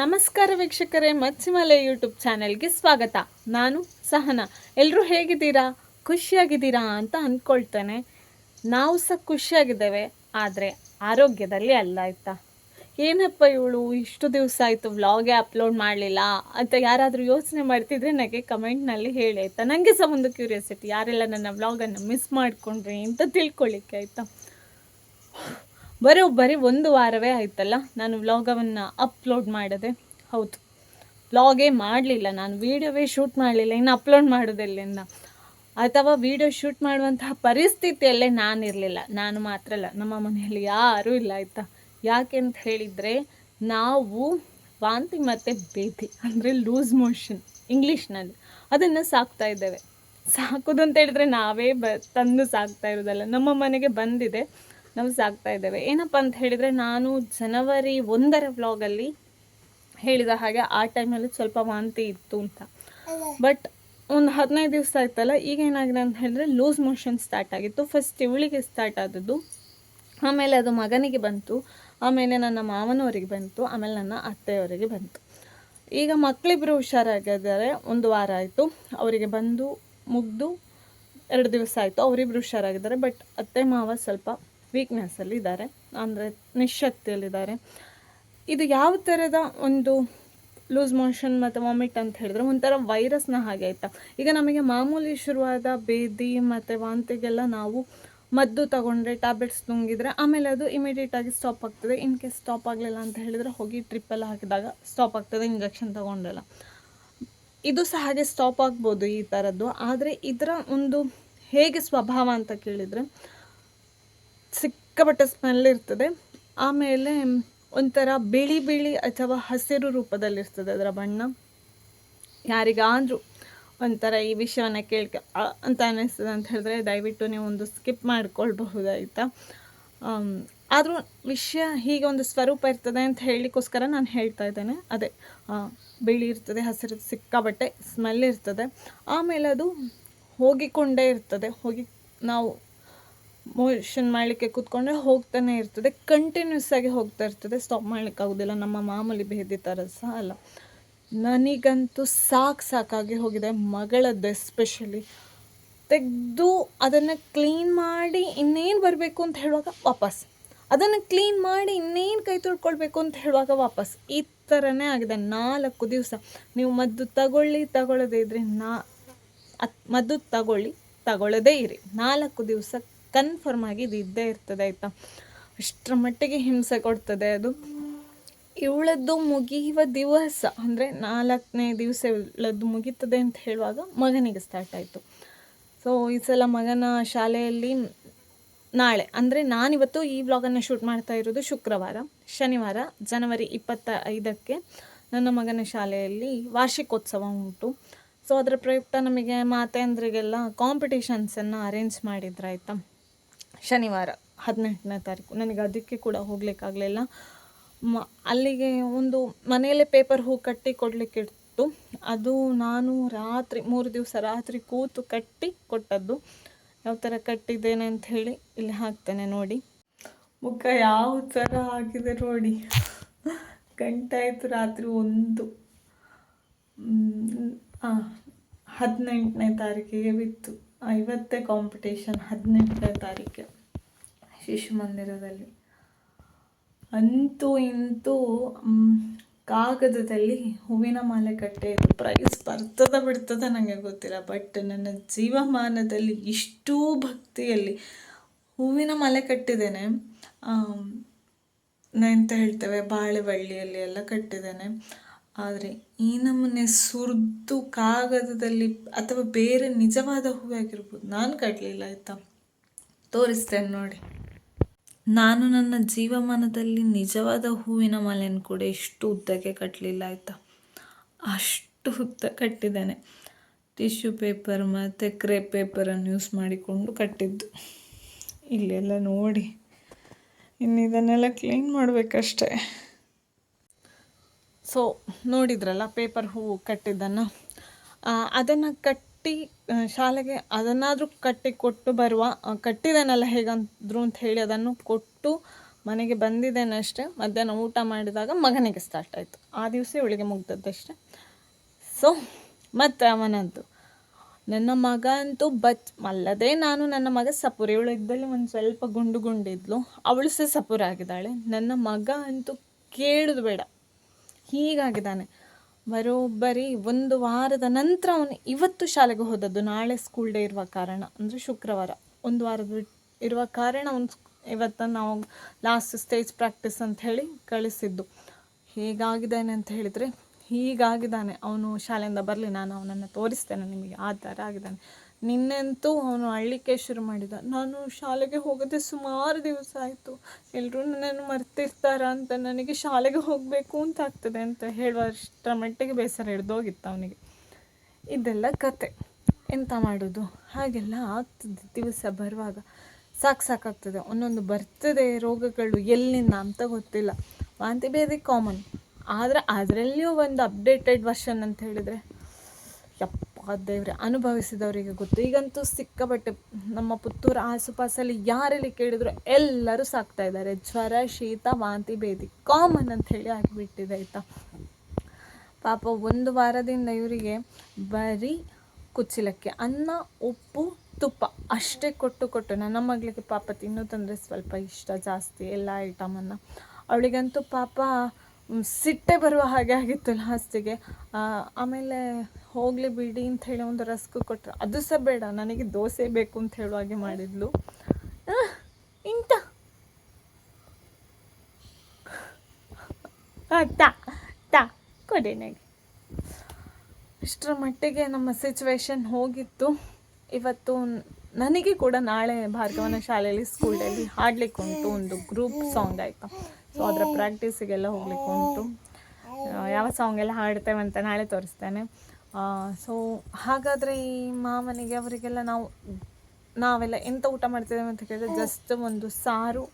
ನಮಸ್ಕಾರ ವೀಕ್ಷಕರೇ, ಮಚ್ಚಿಮಲೆ ಯೂಟ್ಯೂಬ್ ಚಾನೆಲ್ಗೆ ಸ್ವಾಗತ. ನಾನು ಸಹನಾ. ಎಲ್ಲರೂ ಹೇಗಿದ್ದೀರಾ? ಖುಷಿಯಾಗಿದ್ದೀರಾ ಅಂತ ಅಂದ್ಕೊಳ್ತೇನೆ ನಾವು ಸಹ ಖುಷಿಯಾಗಿದ್ದೇವೆ, ಆದರೆ ಆರೋಗ್ಯದಲ್ಲಿ ಅಲ್ಲ ಆಯ್ತಾ? ಏನಪ್ಪ ಇವಳು, ಇಷ್ಟು ದಿವಸ ಆಯಿತು ವ್ಲಾಗೇ ಅಪ್ಲೋಡ್ ಮಾಡಲಿಲ್ಲ? ಅಂತ ಯಾರಾದರೂ ಯೋಚನೆ ಮಾಡ್ತಿದ್ರೆ ನನಗೆ ಕಮೆಂಟ್ನಲ್ಲಿ ಹೇಳಿ, ಆಯಿತಾ? ನನಗೆ ಸಹ ಒಂದು ಕ್ಯೂರಿಯಾಸಿಟಿ ಯಾರೆಲ್ಲ ನನ್ನ ವ್ಲಾಗನ್ನು ಮಿಸ್ ಮಾಡಿಕೊಂಡ್ರಿ ಅಂತ ತಿಳ್ಕೊಳ್ಳಿಕ್ಕೆ ಆಯಿತಾ? ಬರೋಬ್ಬರಿ ಒಂದು ವಾರವೇ ಆಯ್ತಲ್ಲ? ನಾನು ವ್ಲಾಗವನ್ನು ಅಪ್ಲೋಡ್ ಮಾಡದೆ? ಹೌದು. ವ್ಲಾಗೇ ಮಾಡಲಿಲ್ಲ ನಾನು. ವೀಡಿಯೋವೇ ಶೂಟ್ ಮಾಡಲಿಲ್ಲ. ಇನ್ನು ಅಪ್ಲೋಡ್ ಮಾಡೋದೆಲ್ಲಿಂದ ಅಥವಾ ವೀಡಿಯೋ ಶೂಟ್ ಮಾಡುವಂತಹ ಪರಿಸ್ಥಿತಿಯಲ್ಲೇ ನಾನಿರಲಿಲ್ಲ ನಾನು ಮಾತ್ರ ಅಲ್ಲ. ನಮ್ಮ ಮನೆಯಲ್ಲಿ ಯಾರೂ ಇಲ್ಲ ಆಯಿತಾ? ಯಾಕೆ ಅಂತ ಹೇಳಿದರೆ, ನಾವು ವಾಂತಿ ಮತ್ತು ಭೇತಿ, ಅಂದರೆ ಲೂಸ್ ಮೋಷನ್ ಇಂಗ್ಲೀಷ್ನಲ್ಲಿ ಅದನ್ನು ಸಾಕ್ತಾ ಇದ್ದೇವೆ. ಸಾಕೋದು ಅಂತ ಹೇಳಿದ್ರೆ ನಾವೇ ಬ ತಂದು ಸಾಕ್ತಾ ಇರೋದಲ್ಲ ನಮ್ಮ ಮನೆಗೆ ಬಂದಿದೆ. ನಾವು ಸಾಗ್ತಾ ಇದ್ದೇವೆ. ಏನಪ್ಪ ಅಂತ ಹೇಳಿದರೆ ನಾನು ಜನವರಿ ಒಂದರ ವ್ಲಾಗಲ್ಲಿ ಹೇಳಿದ ಹಾಗೆ ಆ ಟೈಮಲ್ಲಿ ಸ್ವಲ್ಪ ವಾಂತಿ ಇತ್ತು ಅಂತ. ಬಟ್ ಒಂದು ಹದಿನೈದು ದಿವಸ ಆಯ್ತಲ್ಲ, ಈಗ ಏನಾಗಿದೆ ಅಂತ ಹೇಳಿದ್ರೆ ಲೂಸ್ ಮೋಷನ್ ಸ್ಟಾರ್ಟ್ ಆಗಿತ್ತು. ಫಸ್ಟ್ ಇವಳಿಗೆ ಸ್ಟಾರ್ಟ್ ಆದದ್ದು, ಆಮೇಲೆ ಅದು ಮಗನಿಗೆ ಬಂತು, ಆಮೇಲೆ ನನ್ನ ಮಾವನವರಿಗೆ ಬಂತು, ಆಮೇಲೆ ನನ್ನ ಅತ್ತೆಯವರಿಗೆ ಬಂತು. ಈಗ ಮಕ್ಕಳಿಬ್ಬರು ಹುಷಾರಾಗಿದ್ದಾರೆ, ಒಂದು ವಾರ ಆಯಿತು. ಅವರಿಗೆ ಬಂದು ಮುಗ್ದು ಎರಡು ದಿವಸ ಆಯಿತು. ಅವರಿಬ್ಬರು ಹುಷಾರಾಗಿದ್ದಾರೆ, ಬಟ್ ಅತ್ತೆ ಮಾವ ಸ್ವಲ್ಪ ವೀಕ್ನೆಸ್ಸಲ್ಲಿ ಇದ್ದಾರೆ ಅಂದರೆ ನಿಶಕ್ತಿಯಲ್ಲಿದ್ದಾರೆ ಇದು ಯಾವ ಥರದ ಒಂದು ಲೂಸ್ ಮೋಷನ್ ಮತ್ತು ವಾಮಿಟ್ ಅಂತ ಹೇಳಿದ್ರೆ ಒಂಥರ ವೈರಸ್ನ ಹಾಗೆ ಆಯಿತಾ. ಈಗ ನಮಗೆ ಮಾಮೂಲಿ ಶುರುವಾದ ಬೇದಿ ಮತ್ತು ವಾಂತಿಗೆಲ್ಲ ನಾವು ಮದ್ದು ತಗೊಂಡ್ರೆ ಟ್ಯಾಬ್ಲೆಟ್ಸ್ ನುಂಗಿದ್ರೆ ಆಮೇಲೆ ಅದು ಇಮಿಡಿಯೇಟಾಗಿ ಸ್ಟಾಪ್ ಆಗ್ತದೆ. ಇನ್ ಕೇಸ್ ಸ್ಟಾಪ್ ಆಗಲಿಲ್ಲ ಅಂತ ಹೇಳಿದರೆ ಹೋಗಿ ಟ್ರಿಪ್ಪೆಲ್ಲ ಹಾಕಿದಾಗ ಸ್ಟಾಪ್ ಆಗ್ತದೆ ಇಂಜೆಕ್ಷನ್ ತಗೊಂಡೆಲ್ಲ ಇದು ಸಹ ಹಾಗೆ ಸ್ಟಾಪ್ ಆಗ್ಬೋದು ಈ ಥರದ್ದು. ಆದರೆ ಇದರ ಒಂದು ಹೇಗೆ ಸ್ವಭಾವ ಅಂತ ಕೇಳಿದರೆ ಸಿಕ್ಕಾಪಟ್ಟೆ ಸ್ಮೆಲ್ ಇರ್ತದೆ ಆಮೇಲೆ ಒಂಥರ ಬಿಳಿ ಬಿಳಿ ಅಥವಾ ಹಸಿರು ರೂಪದಲ್ಲಿರ್ತದೆ ಅದರ ಬಣ್ಣ. ಯಾರಿಗಾದರೂ ಒಂಥರ ಈ ವಿಷಯವನ್ನು ಕೇಳ್ಕ ಅಂತ ಅನ್ನಿಸ್ತದೆ ಅಂತ ಹೇಳಿದ್ರೆ ದಯವಿಟ್ಟು ನೀವು ಒಂದು ಸ್ಕಿಪ್ ಮಾಡ್ಕೊಳ್ಬಹುದಾಯ್ತಾ? ಆದರೂ ವಿಷಯ ಹೀಗೆ ಒಂದು ಸ್ವರೂಪ ಇರ್ತದೆ ಅಂತ ಹೇಳಲಿಕ್ಕೋಸ್ಕರ ನಾನು ಹೇಳ್ತಾ ಇದ್ದೇನೆ. ಅದೇ ಬಿಳಿ ಇರ್ತದೆ, ಹಸಿರು ಸಿಕ್ಕಾಬಟ್ಟೆ ಸ್ಮೆಲ್ ಇರ್ತದೆ. ಆಮೇಲೆ ಅದು ಹೋಗಿಕೊಂಡೇ ಇರ್ತದೆ. ಹೋಗಿ ನಾವು ಮೋಷನ್ ಮಾಡಲಿಕ್ಕೆ ಕೂತ್ಕೊಂಡ್ರೆ ಹೋಗ್ತಾನೆ ಇರ್ತದೆ ಕಂಟಿನ್ಯೂಸ್ ಆಗಿ ಹೋಗ್ತಾ ಇರ್ತದೆ ಸ್ಟಾಪ್ ಮಾಡ್ಲಿಕ್ಕೆ ಆಗೋದಿಲ್ಲ. ನಮ್ಮ ಮಾಮೂಲಿ ಭೇದಿ ಥರ ಸಹ ಅಲ್ಲ. ನನಗಂತೂ ಸಾಕು ಸಾಕಾಗಿ ಹೋಗಿದೆ ಮಗಳದ್ದು ಎಸ್ಪೆಷಲಿ ತೆಗೆದು ಅದನ್ನು ಕ್ಲೀನ್ ಮಾಡಿ ಇನ್ನೇನು ಬರಬೇಕು ಅಂತ ಹೇಳುವಾಗ ವಾಪಸ್. ಅದನ್ನು ಕ್ಲೀನ್ ಮಾಡಿ ಇನ್ನೇನು ಕೈ ತೊಳ್ಕೊಳ್ಬೇಕು ಅಂತ ಹೇಳುವಾಗ ವಾಪಸ್. ಈ ಥರನೇ ಆಗಿದೆ. ನಾಲ್ಕು ದಿವಸ. ನೀವು ಮದ್ದು ತಗೊಳ್ಳಿ, ತಗೊಳ್ಳದೇ ಇದ್ರೆ ನಾ ಮದ್ದು ತಗೊಳ್ಳಿ, ತಗೊಳ್ಳದೇ ಇರಿ. ನಾಲ್ಕು ದಿವಸ ಕನ್ಫರ್ಮ್ ಆಗಿ ಇದು ಇದ್ದೇ ಇರ್ತದೆ, ಆಯಿತಾ? ಅಷ್ಟರ ಮಟ್ಟಿಗೆ ಹಿಂಸೆ ಕೊಡ್ತದೆ ಅದು. ಇವಳದ್ದು ಮುಗಿಯುವ ದಿವಸ, ಅಂದರೆ ನಾಲ್ಕನೇ ದಿವಸ ಇವಳದ್ದು ಮುಗೀತದೆ ಅಂತ ಹೇಳುವಾಗ ಮಗನಿಗೆ ಸ್ಟಾರ್ಟ್ ಆಯಿತು. ಸೊ ಈ ಸಲ ಮಗನ ಶಾಲೆಯಲ್ಲಿ ನಾಳೆ, ಅಂದರೆ ನಾನಿವತ್ತು ಈ ವ್ಲಾಗನ್ನು ಶೂಟ್ ಮಾಡ್ತಾ ಇರೋದು ಶುಕ್ರವಾರ, ಶನಿವಾರ, ಜನವರಿ ಇಪ್ಪತ್ತ ಐದಕ್ಕೆ ನನ್ನ ಮಗನ ಶಾಲೆಯಲ್ಲಿ ವಾರ್ಷಿಕೋತ್ಸವ ಉಂಟು. ಸೊ ಅದರ ಪ್ರಯುಕ್ತ ನಮಗೆ ಮಾತೆಯಂದ್ರಿಗೆಲ್ಲ ಕಾಂಪಿಟೇಷನ್ಸನ್ನು ಅರೇಂಜ್ ಮಾಡಿದ್ರಾಯ್ತಾ ಶನಿವಾರ ಹದಿನೆಂಟನೇ ತಾರೀಕು. ನನಗೆ ಅದಕ್ಕೆ ಕೂಡ ಹೋಗ್ಲಿಕ್ಕಾಗಲಿಲ್ಲ. ಮ, ಅಲ್ಲಿಗೆ ಒಂದು ಮನೆಯಲ್ಲೇ ಪೇಪರ್ ಹೂ ಕಟ್ಟಿ ಕೊಡಲಿಕ್ಕಿತ್ತು. ಅದು ನಾನು ರಾತ್ರಿ, ಮೂರು ದಿವಸ ರಾತ್ರಿ ಕೂತು ಕಟ್ಟಿ ಕೊಟ್ಟದ್ದು. ಯಾವ ಥರ ಕಟ್ಟಿದ್ದೇನೆ ಅಂತ ಹೇಳಿ ಇಲ್ಲಿ ಹಾಕ್ತೇನೆ ನೋಡಿ. ಮುಖ ಯಾವ ಥರ ಆಗಿದೆ ನೋಡಿ. ಗಂಟೆ ಆಯಿತು ರಾತ್ರಿ ಒಂದು. ಹದಿನೆಂಟನೇ ತಾರೀಕಿಗೆ ಬಿತ್ತು. ಐವತ್ತೇ ಕಾಂಪಿಟೇಷನ್ ಹದಿನೆಂಟನೇ ತಾರೀಕು ಶಿಶು ಮಂದಿರದಲ್ಲಿ. ಅಂತೂ ಇಂತೂ ಕಾಗದದಲ್ಲಿ ಹೂವಿನ ಮಾಲೆ ಕಟ್ಟಿದ್ದು ಪ್ರೈಸ್ ಬರ್ತದ ಬಿಡ್ತದ ನನಗೆ ಗೊತ್ತಿಲ್ಲ ಬಟ್ ನನ್ನ ಜೀವಮಾನದಲ್ಲಿ ಇಷ್ಟೂ ಭಕ್ತಿಯಲ್ಲಿ ಹೂವಿನ ಮಾಲೆ ಕಟ್ಟಿದ್ದೇನೆ ಎಂತ ಹೇಳ್ತೇವೆ ಬಾಳೆಬಳ್ಳಿಯಲ್ಲಿ ಎಲ್ಲ ಕಟ್ಟಿದ್ದೇನೆ. ಆದರೆ ಈ ನಮೂನೆ ಸುರಿದು ಕಾಗದದಲ್ಲಿ ಅಥವಾ ಬೇರೆ ನಿಜವಾದ ಹೂವು ಆಗಿರ್ಬೋದು. ನಾನು ಕಟ್ಟಲಿಲ್ಲ ಆಯಿತಾ? ತೋರಿಸ್ತೇನೆ ನೋಡಿ. ನಾನು ನನ್ನ ಜೀವಮಾನದಲ್ಲಿ ನಿಜವಾದ ಹೂವಿನ ಮಲೆನ ಕೂಡ ಇಷ್ಟು ಉದ್ದಕ್ಕೆ ಕಟ್ಟಲಿಲ್ಲ ಆಯಿತಾ? ಅಷ್ಟು ಉದ್ದ ಕಟ್ಟಿದ್ದೇನೆ. ಟಿಶ್ಯೂ ಪೇಪರ್ ಮತ್ತು ಕ್ರೇಪ್ ಪೇಪರನ್ನು ಯೂಸ್ ಮಾಡಿಕೊಂಡು ಕಟ್ಟಿದ್ದು. ಇಲ್ಲೆಲ್ಲ ನೋಡಿ. ಇನ್ನು ಇದನ್ನೆಲ್ಲ ಕ್ಲೀನ್ ಮಾಡಬೇಕಷ್ಟೇ. ಸೊ ನೋಡಿದ್ರಲ್ಲ ಪೇಪರ್ ಹೂವು ಕಟ್ಟಿದ್ದನ್ನು. ಅದನ್ನು ಕಟ್ಟಿ ಶಾಲೆಗೆ ಅದನ್ನಾದರೂ ಕಟ್ಟಿ ಕೊಟ್ಟು ಬರುವ ಕಟ್ಟಿದ್ದೇನಲ್ಲ ಹೇಗಂದ್ರು ಅಂತ ಹೇಳಿ ಅದನ್ನು ಕೊಟ್ಟು ಮನೆಗೆ ಬಂದಿದ್ದೇನಷ್ಟೇ, ಮಧ್ಯಾಹ್ನ ಊಟ ಮಾಡಿದಾಗ ಮಗನಿಗೆ ಸ್ಟಾರ್ಟ್ ಆಯಿತು. ಆ ದಿವಸ ಇವಳಿಗೆ ಮುಗ್ದದ್ದಷ್ಟೇ ಸೊ ಮತ್ತು ಅವನಂತು ನನ್ನ ಮಗ ಅಂತೂ ಬಚ್, ಅಲ್ಲದೆ ನಾನು ನನ್ನ ಮಗ ಸಪುರ. ಇವಳು ಇದ್ದಲ್ಲಿ ಒಂದು ಸ್ವಲ್ಪ ಗುಂಡು ಗುಂಡಿದ್ಲು. ಅವಳು ಸಹ ಸಪುರ ಆಗಿದ್ದಾಳೆ. ನನ್ನ ಮಗ ಅಂತೂ ಕೇಳುದು ಬೇಡ. ಹೀಗಾಗಿದ್ದಾನೆ. ಬರೋಬ್ಬರಿ ಒಂದು ವಾರದ ನಂತರ ಅವನು ಇವತ್ತು ಶಾಲೆಗೆ ಹೋದದ್ದು. ನಾಳೆ ಸ್ಕೂಲ್ ಡೇ ಇರುವ ಕಾರಣ. ಅಂದರೆ ಶುಕ್ರವಾರ. ಒಂದು ವಾರದ ಇರುವ ಕಾರಣ ಅವನು ಇವತ್ತು ನಾವು ಲಾಸ್ಟ್ ಸ್ಟೇಜ್ ಪ್ರಾಕ್ಟೀಸ್ ಅಂತ ಹೇಳಿ ಕಳಿಸಿದ್ದು. ಹೇಗಾಗಿದ್ದಾನೆ ಅಂತ ಹೇಳಿದರೆ, ಹೀಗಾಗಿದ್ದಾನೆ. ಅವನು ಶಾಲೆಯಿಂದ ಬರಲಿ, ನಾನು ಅವನನ್ನು ತೋರಿಸ್ತೇನೆ ನಿಮಗೆ. ಆ ಥರ ಆಗಿದ್ದಾನೆ. ನಿನ್ನೆಂತೂ ಅವನು ಅಳ್ಳಿಕ್ಕೆ ಶುರು ಮಾಡಿದ. ನಾನು ಶಾಲೆಗೆ ಹೋಗದೆ ಸುಮಾರು ದಿವಸ ಆಯಿತು. ಎಲ್ಲರೂ ನನ್ನನ್ನು ಮರ್ತಿರ್ತಾರ ಅಂತ ನನಗೆ ಶಾಲೆಗೆ ಹೋಗಬೇಕು ಅಂತ ಆಗ್ತದೆ ಅಂತ ಹೇಳುವಷ್ಟರ ಮಟ್ಟಿಗೆ ಬೇಸರ ಹಿಡ್ದೋಗಿತ್ತು ಅವನಿಗೆ. ಇದೆಲ್ಲ ಕತೆ. ಎಂತ ಮಾಡೋದು? ಹಾಗೆಲ್ಲ ಆಗ್ತದೆ ದಿವಸ ಬರುವಾಗ. ಸಾಕು ಸಾಕಾಗ್ತದೆ. ಒಂದೊಂದು ಬರ್ತದೆ ರೋಗಗಳು ಎಲ್ಲಿಂದ ಅಂತ ಗೊತ್ತಿಲ್ಲ. ವಾಂತಿ ಬೇರೆ ಕಾಮನ್ ಆದರೆ ಅದರಲ್ಲಿಯೂ ಒಂದು ಅಪ್ಡೇಟೆಡ್ ವರ್ಷನ್ ಅಂತ ಹೇಳಿದರೆ. ಯಪ್ಪ. ದೇವ್ರೆ ಅನುಭವಿಸಿದವರಿಗೆ ಗೊತ್ತು. ಈಗಂತೂ ಸಿಕ್ಕಾಪಟ್ಟೆ ನಮ್ಮ ಪುತ್ತೂರು ಆಸುಪಾಸಲ್ಲಿ ಯಾರಲ್ಲಿ ಕೇಳಿದ್ರು ಎಲ್ಲರೂ ಸಾಕ್ತಾ ಇದ್ದಾರೆ. ಜ್ವರ, ಶೀತ, ವಾಂತಿ, ಭೇದಿ ಕಾಮನ್ ಅಂತ ಹೇಳಿ ಆಗಿಬಿಟ್ಟಿದೆ ಆಯ್ತಾ? ಪಾಪ ಒಂದು ವಾರದಿಂದ ಇವರಿಗೆ ಬರೀ ಕುಚ್ಚಿಲಕ್ಕೆ, ಅನ್ನ, ಉಪ್ಪು, ತುಪ್ಪ ಅಷ್ಟೇ ಕೊಟ್ಟು ಕೊಟ್ಟು ನನ್ನ ಮಗಳಿಗೆ ಪಾಪ ತಿನ್ನೋದಂದರೆ ಸ್ವಲ್ಪ ಇಷ್ಟ ಜಾಸ್ತಿ ಎಲ್ಲ ಐಟಮನ್ನು ಅವಳಿಗಂತೂ ಪಾಪ ಸಿಟ್ಟೆ ಬರುವ ಹಾಗೆ ಆಗಿತ್ತು ಲಾಸ್ಟಿಗೆ ಆಮೇಲೆ ಹೋಗಲಿ ಬಿಡಿ ಅಂತ ಹೇಳಿ ಒಂದು ರಸ್ಕು ಕೊಟ್ಟರು ಅದು ಸಹ ಬೇಡ, ನನಗೆ ದೋಸೆ ಬೇಕು ಅಂತ ಹೇಳುವ ಹಾಗೆ ಮಾಡಿದ್ಲು. ಇಂಥ ತಾ ತಾ, ಕೊಡಿ ನನಗೆ. ಇಷ್ಟರ ಮಟ್ಟಿಗೆ ನಮ್ಮ ಸಿಚುವೇಶನ್ ಹೋಗಿತ್ತು. ಇವತ್ತು ನನಗೆ ಕೂಡ ನಾಳೆ ಭಾರ್ಗವನ ಶಾಲೆಯಲ್ಲಿ ಸ್ಕೂಲಲ್ಲಿ ಹಾಡಲಿಕ್ಕುಂಟು ಒಂದು ಗ್ರೂಪ್ ಸಾಂಗ್ ಆಯಿತಾ. ಸೊ ಅದರ ಪ್ರಾಕ್ಟೀಸಿಗೆಲ್ಲ ಹೋಗ್ಲಿಕ್ಕೆ ಉಂಟು. ಯಾವ ಸಾಂಗ್ ಎಲ್ಲ ಹಾಡ್ತೇವೆ ಅಂತ ನಾಳೆ ತೋರಿಸ್ತೇನೆ. ಸೊ ಹಾಗಾದರೆ ಈ ಮಾವನಿಗೆ ಅವರಿಗೆಲ್ಲ ನಾವು, ನಾವೆಲ್ಲ ಎಂತ ಊಟ ಮಾಡ್ತಿದ್ದೇವೆ ಅಂತ ಕೇಳಿದ್ರೆ ಜಸ್ಟ್ ಒಂದು ಸಾರು,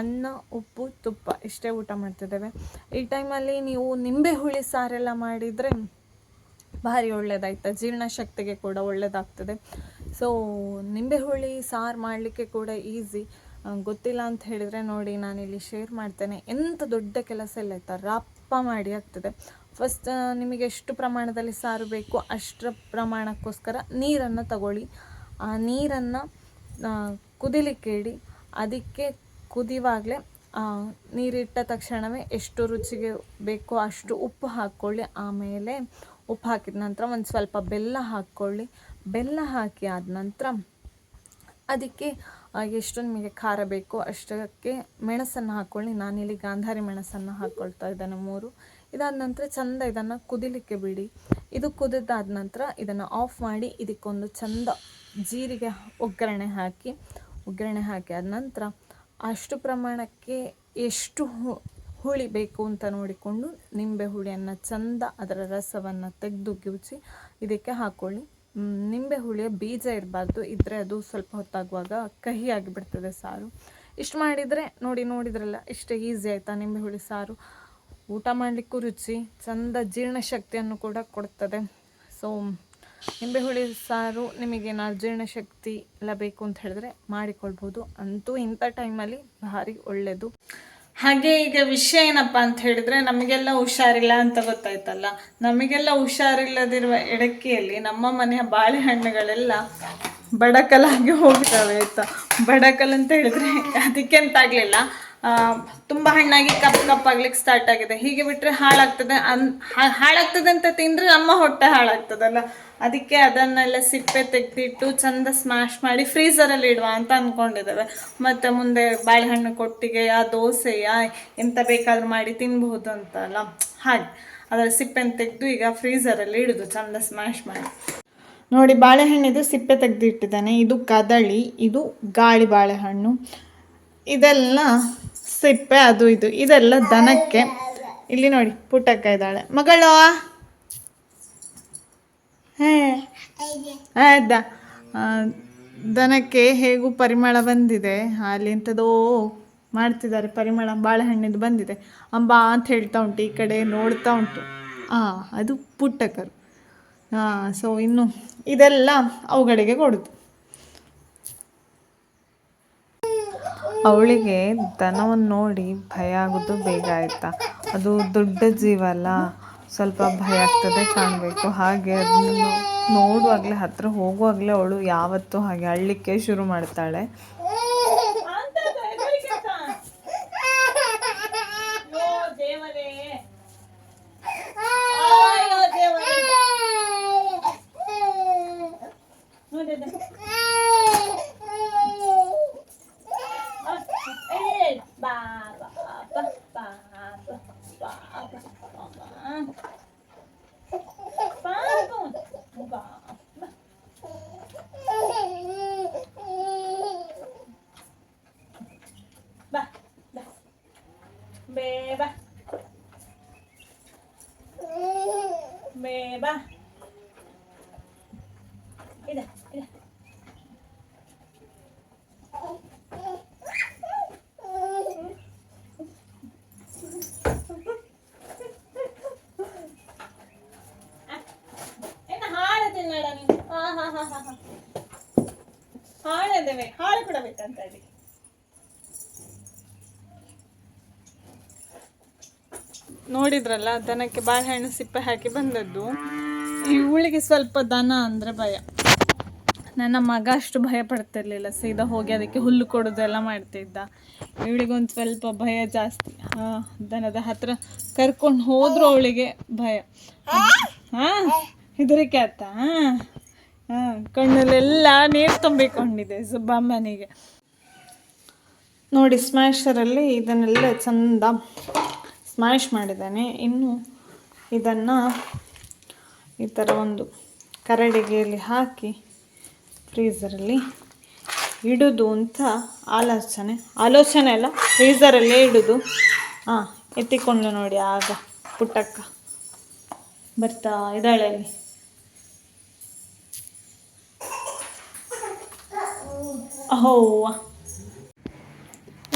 ಅನ್ನ, ಉಪ್ಪು, ತುಪ್ಪ ಇಷ್ಟೇ ಊಟ ಮಾಡ್ತಿದ್ದೇವೆ. ಈ ಟೈಮಲ್ಲಿ ನೀವು ನಿಂಬೆ ಹುಳಿ ಸಾರೆಲ್ಲ ಮಾಡಿದರೆ ಭಾರಿ ಒಳ್ಳೆಯದಾಯ್ತು ಜೀರ್ಣಶಕ್ತಿಗೆ ಕೂಡ ಒಳ್ಳೆಯದಾಗ್ತದೆ ಸೊ ನಿಂಬೆ ಹುಳಿ ಸಾರು ಮಾಡಲಿಕ್ಕೆ ಕೂಡ ಈಸಿ ಗೊತ್ತಿಲ್ಲ ಅಂತ ಹೇಳಿದರೆ ನೋಡಿ ನಾನಿಲ್ಲಿ ಶೇರ್ ಮಾಡ್ತೇನೆ. ಎಂಥ ದೊಡ್ಡ ಕೆಲಸ ಇಲ್ಲ ಆಯ್ತಾ? ರಪ್ಪ ಮಾಡಿ ಆಗ್ತದೆ. ಫಸ್ಟ್ ನಿಮಗೆ ಎಷ್ಟು ಪ್ರಮಾಣದಲ್ಲಿ ಸಾರು ಬೇಕು ಅಷ್ಟರ ಪ್ರಮಾಣಕ್ಕೋಸ್ಕರ ನೀರನ್ನು ತಗೊಳ್ಳಿ. ಆ, ನೀರನ್ನು ಕುದಿಲಿಕ್ಕೆ ಇಡಿ. ಅದಕ್ಕೆ ಕುದಿವಾಗಲೇ ನೀರಿಟ್ಟ ತಕ್ಷಣವೇ ಎಷ್ಟು ರುಚಿಗೆ ಬೇಕೋ ಅಷ್ಟು ಉಪ್ಪು ಹಾಕ್ಕೊಳ್ಳಿ. ಆಮೇಲೆ ಉಪ್ಪು ಹಾಕಿದ ನಂತರ ಒಂದು ಸ್ವಲ್ಪ ಬೆಲ್ಲ ಹಾಕ್ಕೊಳ್ಳಿ. ಬೆಲ್ಲ ಹಾಕಿ ಆದ ನಂತರ ಅದಕ್ಕೆ ಎಷ್ಟು ನಿಮಗೆ ಖಾರ ಬೇಕೋ ಅಷ್ಟಕ್ಕೆ ಮೆಣಸನ್ನು ಹಾಕ್ಕೊಳ್ಳಿ ನಾನಿಲ್ಲಿ ಗಾಂಧಾರಿ ಮೆಣಸನ್ನು ಹಾಕ್ಕೊಳ್ತಾ ಇದ್ದೇನೆ ಮೂರು. ಇದಾದ ನಂತರ ಚಂದ ಇದನ್ನು ಕುದಿಲಿಕ್ಕೆ ಬಿಡಿ. ಇದು ಕುದಿದಾದ ನಂತರ ಇದನ್ನು ಆಫ್ ಮಾಡಿ ಇದಕ್ಕೊಂದು ಚಂದ ಜೀರಿಗೆ ಒಗ್ಗರಣೆ ಹಾಕಿ ಒಗ್ಗರಣೆ ಹಾಕಿ ಆದ ನಂತರ ಅಷ್ಟು ಪ್ರಮಾಣಕ್ಕೆ ಎಷ್ಟು ಹುಳಿ ಬೇಕು ಅಂತ ನೋಡಿಕೊಂಡು ನಿಂಬೆ ಹುಳಿಯನ್ನು ಚಂದ ಅದರ ರಸವನ್ನು ತೆಗೆದು ಗಿವುಚಿ ಇದಕ್ಕೆ ಹಾಕ್ಕೊಳ್ಳಿ ನಿಂಬೆ ಹುಳಿಯ ಬೀಜ ಇರಬಾರ್ದು. ಇದ್ದರೆ ಅದು ಸ್ವಲ್ಪ ಹೊತ್ತಾಗುವಾಗ ಕಹಿ ಆಗಿಬಿಡ್ತದೆ ಸಾರು. ಇಷ್ಟು ಮಾಡಿದರೆ ನೋಡಿ, ನೋಡಿದ್ರಲ್ಲ, ಇಷ್ಟು ಈಸಿ ಆಯಿತಾ ನಿಂಬೆ ಹುಳಿ ಸಾರು. ಊಟ ಮಾಡಲಿಕ್ಕೂ ರುಚಿ, ಚಂದ ಜೀರ್ಣಶಕ್ತಿಯನ್ನು ಕೂಡ ಕೊಡ್ತದೆ. ಸೊ ನಿಂಬೆ ಹುಳಿ ಸಾರು ನಿಮಗೇನಾದ್ರು ಜೀರ್ಣಶಕ್ತಿ ಎಲ್ಲ ಬೇಕು ಅಂತ ಹೇಳಿದ್ರೆ ಮಾಡಿಕೊಳ್ಬೋದು. ಅಂತೂ ಇಂಥ ಟೈಮಲ್ಲಿ ಭಾರಿ ಒಳ್ಳೆಯದು ಹಾಗೆ ಈಗ ವಿಷಯ ಏನಪ್ಪ ಅಂತ ಹೇಳಿದ್ರೆ ನಮಗೆಲ್ಲ ಹುಷಾರಿಲ್ಲ ಅಂತ ಗೊತ್ತಾಯ್ತಲ್ಲ? ನಮಗೆಲ್ಲ ಹುಷಾರಿಲ್ಲದಿರುವ ಎಡಕ್ಕಿಯಲ್ಲಿ ನಮ್ಮ ಮನೆಯ ಬಾಳೆಹಣ್ಣುಗಳೆಲ್ಲ ಬಡಕಲಾಗಿ ಹೋಗ್ತವೆ ಆಯ್ತಾ? ಬಡಕಲ್ ಅಂತ ಹೇಳಿದ್ರೆ ಅದಕ್ಕೆ ಅಂತ ಆಗಲಿಲ್ಲ. ತುಂಬ ಹಣ್ಣಾಗಿ ಕಪ್ ಕಪ್ಪಾಗ್ಲಿಕ್ಕೆ ಸ್ಟಾರ್ಟ್ ಆಗಿದೆ. ಹೀಗೆ ಬಿಟ್ಟರೆ ಹಾಳಾಗ್ತದೆ ಅನ್ ಹಾಳಾಗ್ತದೆ ಅಂತ ತಿಂದರೆ ನಮ್ಮ ಹೊಟ್ಟೆ ಹಾಳಾಗ್ತದಲ್ಲ. ಅದಕ್ಕೆ ಅದನ್ನೆಲ್ಲ ಸಿಪ್ಪೆ ತೆಗೆದಿಟ್ಟು ಚಂದ ಸ್ಮ್ಯಾಶ್ ಮಾಡಿ ಫ್ರೀಸರಲ್ಲಿ ಇಡುವ ಅಂತ ಅಂದ್ಕೊಂಡಿದ್ದೇವೆ ಮತ್ತು ಮುಂದೆ ಬಾಳೆಹಣ್ಣು ಕೊಟ್ಟಿಗೆಯ ದೋಸೆಯ ಎಂತ ಬೇಕಾದ್ರೂ ಮಾಡಿ ತಿನ್ಬಹುದು ಅಂತಲ್ಲ. ಹಾಗೆ. ಅದರ ಸಿಪ್ಪೆನ ತೆಗೆದು ಈಗ ಫ್ರೀಸರಲ್ಲಿ ಇಡುದು, ಚಂದ ಸ್ಮ್ಯಾಶ್ ಮಾಡಿ. ನೋಡಿ, ಬಾಳೆಹಣ್ಣಿದು ಸಿಪ್ಪೆ ತೆಗೆದಿಟ್ಟಿದ್ದಾನೆ. ಇದು ಕದಳಿ, ಇದು ಗಾಳಿ ಬಾಳೆಹಣ್ಣು. ಇದೆಲ್ಲ ಸಿಪ್ಪೆ ಅದು ಇದು, ಇದೆಲ್ಲ ದನಕ್ಕೆ. ಇಲ್ಲಿ ನೋಡಿ, ಪುಟ್ಟಕ್ಕ ಇದ್ದಾಳೆ. ಮಗಳು? ಹೇ. ದನಕ್ಕೆ ಹೇಗೂ ಪರಿಮಳ ಬಂದಿದೆ. ಅಲ್ಲಿ ಎಂಥದೋ ಮಾಡ್ತಿದ್ದಾರೆ, ಪರಿಮಳ ಬಾಳೆಹಣ್ಣಿದ್ದು ಬಂದಿದೆ. ಅಂಬಾ ಅಂತ ಹೇಳ್ತಾ ಉಂಟು, ಈ ಕಡೆ ನೋಡ್ತಾ ಉಂಟು. ಹಾಂ ಅದು ಪುಟ್ಟಕರು. ಹಾಂ ಸೊ ಇನ್ನು ಇದೆಲ್ಲ ಅವುಗಳಿಗೆ ಕೊಡೋದು. ಅವಳಿಗೆ ದನವನ್ನು ನೋಡಿ ಭಯ ಆಗೋದು ಬೇಗ ಆಯಿತಾ? ಅದು ದೊಡ್ಡ ಜೀವ ಅಲ್ಲ. ಸ್ವಲ್ಪ ಭಯ ಆಗ್ತದೆ ಕಾಣಬೇಕು. ಹಾಗೆ ಅದನ್ನು ನೋಡುವಾಗಲೇ ಹತ್ತಿರ ಹೋಗುವಾಗಲೇ ಅವಳು ಯಾವತ್ತೂ ಹಾಗೆ ಅಳ್ಳಿಕ್ಕೆ ಶುರು ಮಾಡ್ತಾಳೆ. ಬೇಬಾ ಬೇಬಾ ಇದ ಇದ ಏನು ಹಾಳು ತಿನ್ನಡ ನೀನು ಹಾ ಹಾ ಹಾ ಹಾ ಹಾ ಹಾಳದೇವೆ ಹಾಳು ನೋಡಿದ್ರಲ್ಲ, ದನಕ್ಕೆ ಬಾಳೆಹಣ್ಣು ಸಿಪ್ಪೆ ಹಾಕಿ ಬಂದದ್ದು. ಇವಳಿಗೆ ಸ್ವಲ್ಪ ದನ ಅಂದರೆ ಭಯ. ನನ್ನ ಮಗ ಅಷ್ಟು ಭಯ ಪಡ್ತಿರ್ಲಿಲ್ಲ, ಸೀದಾ ಹೋಗಿ ಅದಕ್ಕೆ ಹುಲ್ಲು ಕೊಡೋದೆಲ್ಲ ಮಾಡ್ತಿದ್ದ. ಇವಳಿಗೊಂದು ಸ್ವಲ್ಪ ಭಯ ಜಾಸ್ತಿ. ದನದ ಹತ್ರ ಕರ್ಕೊಂಡು ಹೋದ್ರು ಅವಳಿಗೆ ಭಯ. ಹಾಂ ಹೆದರಿಕೆ ಆತ ಹಾಂ. ಕಣ್ಣಲ್ಲೆಲ್ಲ ನೀರು ತುಂಬಿಕೊಂಡಿದೆ ಸುಬ್ಬಮ್ಮನಿಗೆ. ನೋಡಿ ಸ್ಮ್ಯಾಶರಲ್ಲಿ ಇದನ್ನೆಲ್ಲ ಚಂದ ಸ್ಮ್ಯಾಶ್ ಮಾಡಿದ್ದಾನೆ. ಇನ್ನು ಇದನ್ನು ಈ ಥರ ಒಂದು ಕರಡಿಗೆಯಲ್ಲಿ ಹಾಕಿ ಫ್ರೀಝರಲ್ಲಿ ಇಡೋದು ಅಂತ ಆಲೋಚನೆ. ಆಲೋಚನೆ ಅಲ್ಲ ಫ್ರೀಝರಲ್ಲೇ ಇಡೋದು. ಹಾಂ ಎತ್ತಿಕೊಂಡು ನೋಡಿ ಆಗ ಪುಟ್ಟಕ್ಕ ಬರ್ತಾ ಇದ್ದಾಳೆ ಅಲ್ಲಿ.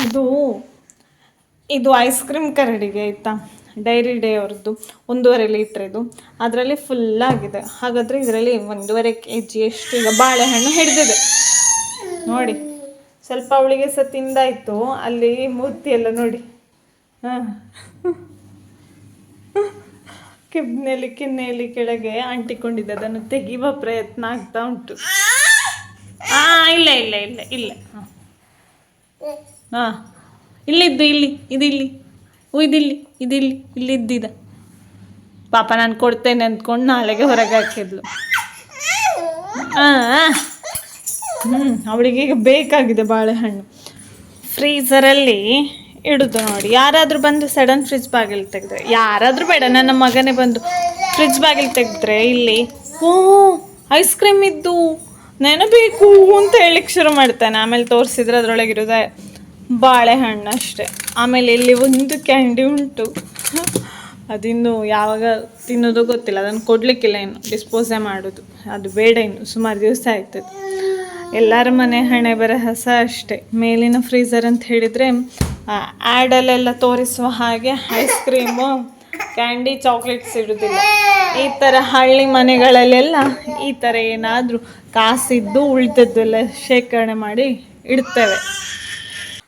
ಇದು ಇದು ಐಸ್ ಕ್ರೀಮ್ ಕರಡಿಗೆ ಆಯಿತಾ? ಡೈರಿ ಡೇ ಅವ್ರದ್ದು, ಒಂದೂವರೆ ಇದು. ಅದರಲ್ಲಿ ಫುಲ್ ಆಗಿದೆ. ಹಾಗಾದರೆ ಇದರಲ್ಲಿ ಒಂದೂವರೆ ಕೆ ಜಿ ಎಷ್ಟು ಈಗ ಬಾಳೆಹಣ್ಣು ಹಿಡಿದಿದೆ. ನೋಡಿ, ಸ್ವಲ್ಪ ಅವಳಿಗೆ ಸಹ ತಿಂದಾಯಿತು. ಅಲ್ಲಿ ಮೂರ್ತಿ ಎಲ್ಲ ನೋಡಿ. ಹಾಂ. ಕಿಬ್ನೆಯಲ್ಲಿ ಕಿನ್ನೆಯಲ್ಲಿ ಕೆಳಗೆ ಅಂಟಿಕೊಂಡಿದ್ದೆ. ಅದನ್ನು ತೆಗೆಯುವ ಪ್ರಯತ್ನ ಆಗ್ತಾ ಉಂಟು. ಹಾಂ ಇಲ್ಲ ಇಲ್ಲ ಇಲ್ಲ ಇಲ್ಲ. ಹಾಂ. ಹಾಂ. ಇಲ್ಲಿದ್ದು ಇಲ್ಲಿ, ಇದಿಲ್ಲಿ. ಇದಿಲ್ಲಿ ಇದಿಲ್ಲಿ, ಇಲ್ಲಿದ್ದಿದ. ಪಾಪ ನಾನು ಕೊಡ್ತೇನೆ ಅಂದ್ಕೊಂಡು ನಾಳೆಗೆ ಹೊರಗೆ ಹಾಕಿದ್ಲು. ಹಾಂ ಹ್ಞೂ ಅವಳಿಗೆ ಈಗ ಬೇಕಾಗಿದೆ ಬಾಳೆಹಣ್ಣು. ಫ್ರೀಸರಲ್ಲಿ ಇಡೋದು ನೋಡಿ. ಯಾರಾದರೂ ಬಂದು ಸಡನ್ ಫ್ರಿಜ್ ಬಾಗಿಲು ತೆಗೆದ್ರೆ, ಯಾರಾದರೂ ಬೇಡ, ನನ್ನ ಮಗನೇ ಬಂದು ಫ್ರಿಜ್ ಬಾಗಿಲು ತೆಗೆದ್ರೆ ಇಲ್ಲಿ. ಓ ಐಸ್ ಕ್ರೀಮ್ ಇದ್ದು ನೆನಬೇಕು ಅಂತ ಹೇಳಿಕ್ಕೆ ಶುರು ಮಾಡ್ತಾನೆ. ಆಮೇಲೆ ತೋರಿಸಿದ್ರೆ ಅದರೊಳಗಿರೋದೇ ಬಾಳೆಹಣ್ಣು ಅಷ್ಟೇ. ಆಮೇಲೆ ಇಲ್ಲಿ ಒಂದು ಕ್ಯಾಂಡಿ ಉಂಟು. ಅದಿನ್ನು ಯಾವಾಗ ತಿನ್ನೋದು ಗೊತ್ತಿಲ್ಲ. ಅದನ್ನು ಕೊಡಲಿಕ್ಕಿಲ್ಲ ಇನ್ನು. ಡಿಸ್ಪೋಸೇ ಮಾಡೋದು. ಅದು ಬೇಡ ಇನ್ನು. ಸುಮಾರು ದಿವಸ ಆಯ್ತದೆ. ಎಲ್ಲರ ಮನೆ ಹಣೆ ಬರಹ ಸಹ ಅಷ್ಟೇ. ಮೇಲಿನ ಫ್ರೀಝರ್ ಅಂತ ಹೇಳಿದರೆ ಆ್ಯಡಲ್ಲೆಲ್ಲ ತೋರಿಸುವ ಹಾಗೆ ಐಸ್ ಕ್ರೀಮು ಕ್ಯಾಂಡಿ ಚಾಕ್ಲೇಟ್ಸ್ ಇಡೋದಿಲ್ಲ. ಈ ಥರ ಹಳ್ಳಿ ಮನೆಗಳಲ್ಲೆಲ್ಲ ಈ ಥರ ಏನಾದರೂ ಕಾಸಿದ್ದು, ಉಳಿದದ್ದೆಲ್ಲ ಶೇಖರಣೆ ಮಾಡಿ ಇಡ್ತೇವೆ.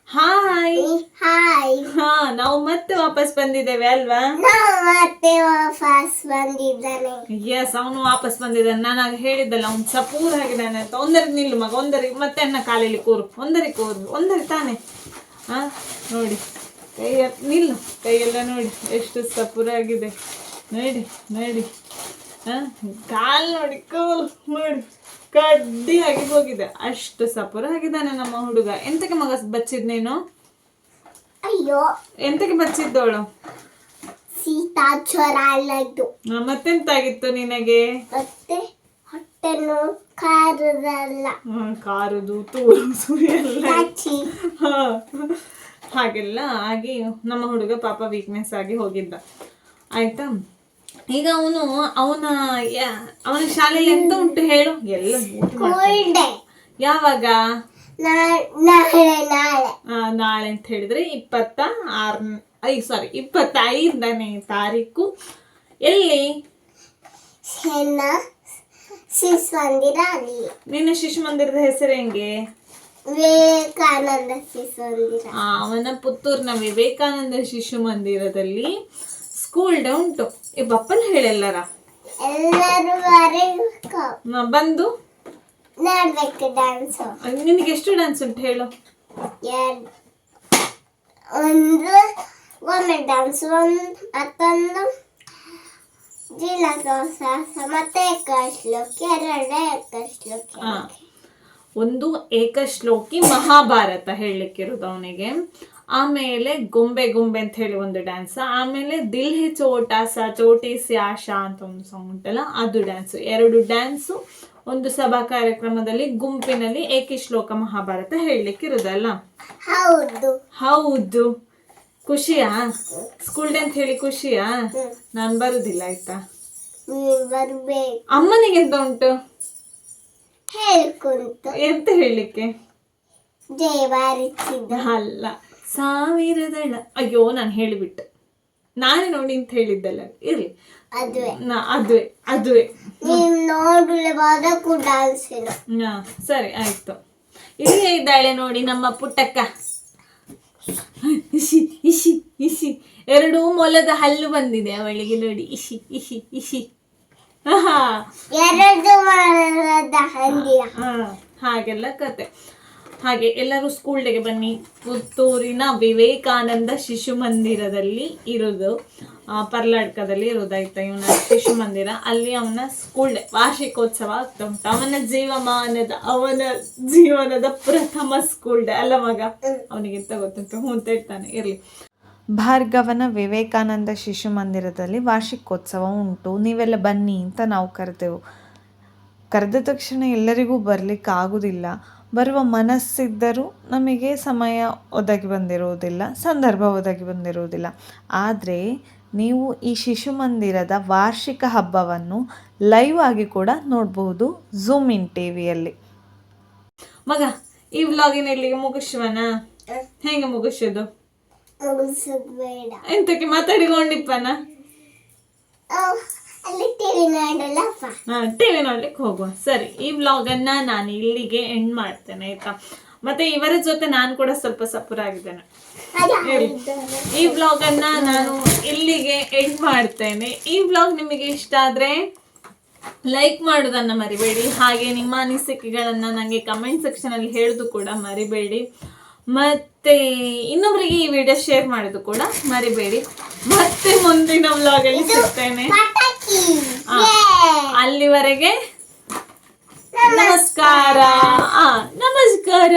ಹಾಯ್ ಹಾಯ್ ಹಾ ನಾವು ಮತ್ತೆ ವಾಪಸ್ ಬಂದಿದ್ದೇವೆ ಅಲ್ವಾ? ಮತ್ತೆ ವಾಪಸ್ ಬಂದಿದ್ದಾನೆ. ಎಸ್ ಅವನು ವಾಪಸ್ ಬಂದಿದ್ದಾನೆ. ನಾನು ಆಗ ಹೇಳಿದ್ದಲ್ಲ ಅವ್ನು ಸಪೂರ್ ಆಗಿದ್ದಾನೆ ಅಂತ. ಒಂದರಿಗೆ ನಿಲ್ಲು ಮಗ ಒಂದರಿಗೆ ಮತ್ತೆ ಅನ್ನ ಕಾಲಲ್ಲಿ ಕೂರು. ಒಂದರಿಗೆ ಕೂರು ಒಂದರಿ ತಾನೆ. ಹಾ ನೋಡಿ. ಕೈ ನಿಲ್ಲು. ಕೈಯೆಲ್ಲ ನೋಡಿ ಎಷ್ಟು ಸಪೂರಾಗಿದೆ ನೋಡಿ ನೋಡಿ. ಹಾ ಕಾಲು ನೋಡಿ ಕೂಲ್ ನೋಡಿ. ಕಡ್ಡಿ ಆಗಿ ಹೋಗಿದೆ. ಅಷ್ಟು ಸಪುರ ಆಗಿದ್ದಾನೆ ನಮ್ಮ ಹುಡುಗ. ಎಂತಕ್ಕೆ ಮಗ ಬಚ್ಚಿದ್ ನೀನು? ಅಯ್ಯೋ. ಎಂತಕ್ಕೆ ಬಚ್ಚಿದ್ದವಳು? ಸೀತಾ ಜ್ವರ ಅಲ್ಲದ್ದು ಮತ್ತೆಂತಾಗಿತ್ತು ನಿನಗೆ? ಮತ್ತೆ ಹೊಟ್ಟೆನು ಕಾರದಲ್ಲ. ಕಾರದು ಎಲ್ಲ ಹಾ. ಹಾಗೆಲ್ಲ ಆಗಿ ನಮ್ಮ ಹುಡುಗ ಪಾಪ ವೀಕ್ನೆಸ್ ಆಗಿ ಹೋಗಿದ್ದ. ಆಯ್ತಾ? ಈಗ ಅವನು ಅವನ ಅವನ ಶಾಲೆಯಲ್ಲಿ ಎಂತ ಉಂಟು ಹೇಳು? ಎಲ್ಲ. ಯಾವಾಗ? ನಾಳೆ ಅಂತ ಹೇಳಿದ್ರೆ ಇಪ್ಪತ್ತ ಆರ್ ಐ ಸಾರಿ ಇಪ್ಪತ್ತೈದನೇ ತಾರೀಕು. ಎಲ್ಲಿ? ಶಿಶು ಮಂದಿರ ನಿನ್ನ ಶಿಶು ಮಂದಿರದ ಹೆಸರು ಹೆಂಗೆ? ವಿವೇಕಾನಂದ ಶಿಶು ಮಂದಿರ ಅವನ ಪುತ್ತೂರಿನ ವಿವೇಕಾನಂದ ಶಿಶು ಮಂದಿರದಲ್ಲಿ ಸ್ಕೂಲ್ ಡೇ ಉಂಟು. ಈ ಬಪ್ಪನ ಹೇಳೆಲ್ಲರ ಎಲ್ಲರೂ ಬಂದು. ನೋಡ್ಬೇಕು ಡ್ಯಾನ್ಸ್ ನಿನಗೆ ಎಷ್ಟು ಡ್ಯಾನ್ಸ್ ಉಂಟು ಹೇಳು. ಒಂದು ಒಮ್ಮೆ ಡ್ಯಾನ್ಸ್ ಒಂದು ಮತ್ತೊಂದು. ಜಿಲ್ಲಕೋತ್ಸವ ಮತ್ತೆ ಏಕಶ್ಲೋಕಿ ಎರಡು ಏಕಶ್ಲೋಕಿ ಒಂದು ಏಕಶ್ಲೋಕಿ ಮಹಾಭಾರತ ಹೇಳಲಿಕ್ಕಿರೋದು ಅವನಿಗೆ. ಆಮೇಲೆ ಗೊಂಬೆ ಗೊಂಬೆ ಅಂತ ಹೇಳಿ ಒಂದು ಡ್ಯಾನ್ಸ್ ಆಮೇಲೆ ದಿಲ್ ಹಿ ಚೋಟಾ ಸ ಚೋಟಿ ಸಿ ಆಶಾ ಅಂತ ಒಂದು ಸಾಂಗ್ ಉಂಟಲ್ಲ ಅದು ಡ್ಯಾನ್ಸ್ ಎರಡು ಡ್ಯಾನ್ಸು ಒಂದು ಸಭಾ ಕಾರ್ಯಕ್ರಮದಲ್ಲಿ ಗುಂಪಿನಲ್ಲಿ ಏಕಶ್ಲೋಕ ಮಹಾಭಾರತ ಹೇಳಲಿಕ್ಕೆ ಇರುದಲ್ಲ ಹೌದು. ಹೌದು. ಖುಷಿಯಾ? ಸ್ಕೂಲ್ ಡೇ ಅಂತ ಹೇಳಿ ಖುಷಿಯಾ. ನಾನು ಬರುದಿಲ್ಲ ಆಯ್ತಾ? ಅಮ್ಮನಿಗೆ ಎಂತ ಉಂಟು? ಎಂತ ಹೇಳಲಿಕ್ಕೆ? ಅಲ್ಲ. ಸಾವಿರದಳ ಅಯ್ಯೋ ನಾನು ಹೇಳಿಬಿಟ್ಟೆ. ನಾನೇ ನೋಡಿ ಅಂತ ಹೇಳಿದ್ದಲ್ಲ. ಇರ್ಲಿ. ಅದುವೆ. ನಾ ಅದುವೆ ಹಾ ಸರಿ ಆಯ್ತು. ಇಲ್ಲೇ ಇದ್ದಾಳೆ ನೋಡಿ ನಮ್ಮ ಪುಟ್ಟಕ್ಕ. ಇಶಿ ಇಶಿ ಇಶಿ. ಎರಡು ಮೊಲದ ಹಲ್ಲು ಬಂದಿದೆ ಅವಳಿಗೆ ನೋಡಿ. ಇಶಿ ಇಶಿ ಇಶಿ. ಹಾ, ಹಾಗೆಲ್ಲ ಕತೆ. ಹಾಗೆ ಎಲ್ಲರೂ ಸ್ಕೂಲ್ ಡೇಗೆ ಬನ್ನಿ. ಪುತ್ತೂರಿನ ವಿವೇಕಾನಂದ ಶಿಶು ಮಂದಿರದಲ್ಲಿ ಇರೋದು. ಪರ್ಲಾಡ್ಕದಲ್ಲಿ ಇರೋದಾಯ್ತಾ ಇವನ ಶಿಶು ಮಂದಿರ. ಅಲ್ಲಿ ಅವನ ಸ್ಕೂಲ್ ಡೇ ವಾರ್ಷಿಕೋತ್ಸವ ಆಗ್ತಾ ಉಂಟು. ಅವನ ಜೀವಮಾನದ, ಅವನ ಜೀವನದ ಪ್ರಥಮ ಸ್ಕೂಲ್ ಡೇ. ಅಲ್ಲ ಮಗ? ಅವನಿಗಿಂತ ಗೊತ್ತುಂಟು? ಹ್ಞೂ, ಅಂತ ಹೇಳ್ತಾನೆ. ಇರಲಿ. ಭಾರ್ಗವನ ವಿವೇಕಾನಂದ ಶಿಶು ಮಂದಿರದಲ್ಲಿ ವಾರ್ಷಿಕೋತ್ಸವ ಉಂಟು. ನೀವೆಲ್ಲ ಬನ್ನಿ ಅಂತ ನಾವು ಕರೆದೆವು. ಕರೆದ ತಕ್ಷಣ ಎಲ್ಲರಿಗೂ ಬರಲಿಕ್ಕೆ ಆಗುವುದಿಲ್ಲ ಬರುವ ಮನಸ್ಸಿದ್ದರೂ ನಮಗೆ ಸಮಯ ಒದಗಿ ಬಂದಿರುವುದಿಲ್ಲ ಸಂದರ್ಭ ಒದಗಿ ಬಂದಿರುವುದಿಲ್ಲ. ಆದರೆ ನೀವು ಈ ಶಿಶು ಮಂದಿರದ ವಾರ್ಷಿಕ ಹಬ್ಬವನ್ನು ಲೈವ್ ಆಗಿ ಕೂಡ ನೋಡಬಹುದು ಝೂಮ್ ಇನ್ ಟಿ ವಿಯಲ್ಲಿ ಮಗ ಈ ವ್ಲಾಗಿನ ಇಲ್ಲಿಗೆ ಮುಗಿಸುವನ? ಹೇಗೆ ಮುಗಿಸೋದು? ಎಂತಕ್ಕೆ ಮಾತಾಡಿಕೊಂಡಿಪ್ಪನ? ಟಿವಿ ನೋಡ್ಲಿಕ್ಕೆ ಹೋಗುವ. ಸರಿ ಈ ವ್ಲಾಗನ್ನ ನಾನು ಇಲ್ಲಿಗೆ ಎಂಡ್ ಮಾಡ್ತೇನೆ ಆಯ್ತಾ? ಮತ್ತೆ ಇವರ ಜೊತೆ ನಾನು ಕೂಡ ಸ್ವಲ್ಪ ಸಪುರ ಆಗಿದ್ದೇನೆ. ಈ ವ್ಲಾಗ್ ಅನ್ನ ನಾನು ಇಲ್ಲಿಗೆ ಎಂಡ್ ಮಾಡ್ತೇನೆ. ಈ ವ್ಲಾಗ್ ನಿಮಗೆ ಇಷ್ಟ ಆದ್ರೆ ಲೈಕ್ ಮಾಡೋದನ್ನ ಮರಿಬೇಡಿ. ಹಾಗೆ ನಿಮ್ಮ ಅನಿಸಿಕೆಗಳನ್ನ ನನಗೆ ಕಮೆಂಟ್ ಸೆಕ್ಷನ್ ಅಲ್ಲಿ ಹೇಳೋದು ಕೂಡ ಮರಿಬೇಡಿ. ಮತ್ತೆ ಇನ್ನೊಬ್ಬರಿಗೆ ಈ ವಿಡಿಯೋ ಶೇರ್ ಮಾಡೋದು ಕೂಡ ಮರಿಬೇಡಿ. ಮತ್ತೆ ಮುಂದಿನ ವ್ಲಾಗ್ ಅಲ್ಲಿ ಸಿಗ್ತೇನೆ. ಅಲ್ಲಿವರೆಗೆ ನಮಸ್ಕಾರ. ನಮಸ್ಕಾರ.